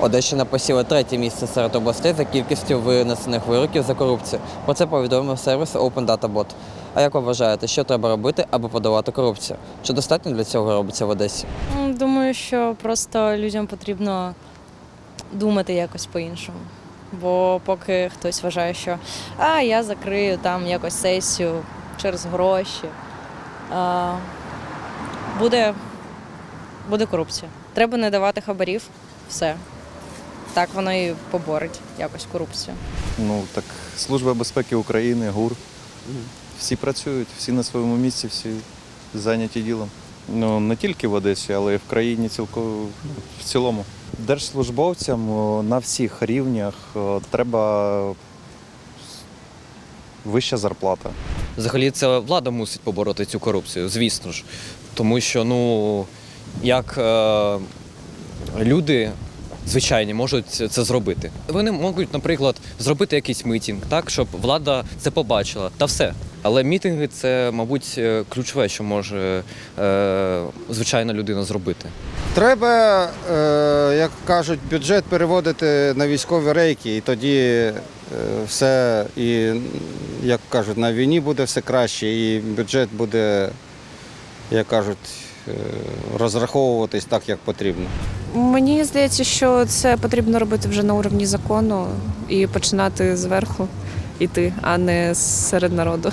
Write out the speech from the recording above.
Одещина посіла третє місце серед областей за кількістю винесених вироків за корупцію. Про це повідомив сервіс Open Data Bot. А як ви вважаєте, що треба робити, аби подолати корупцію? Чи достатньо для цього робиться в Одесі? Думаю, що просто людям потрібно думати якось по-іншому. Бо поки хтось вважає, що а я закрию там якось сесію через гроші, а, буде, буде корупція. Треба не давати хабарів, все. Так воно і поборить якось корупцію. Ну так Служба безпеки України, ГУР. Всі працюють, всі на своєму місці, всі зайняті ділом. Ну не тільки в Одесі, але й в країні цілко в цілому. Держслужбовцям на всіх рівнях треба вища зарплата. Взагалі, це влада мусить побороти цю корупцію, звісно ж. Тому що, ну, як е, люди звичайні можуть це зробити. Вони можуть, наприклад, зробити якийсь митінг, так, щоб влада це побачила, та все. Але мітинги це, мабуть, е, ключове, що може е, звичайна людина зробити. Треба, е, як кажуть, бюджет переводити на військові рейки, і тоді е, все, і як кажуть, на війні буде все краще, і бюджет буде, як кажуть, розраховуватись так, як потрібно. Мені здається, що це потрібно робити вже на уровні закону і починати зверху йти, а не серед народу.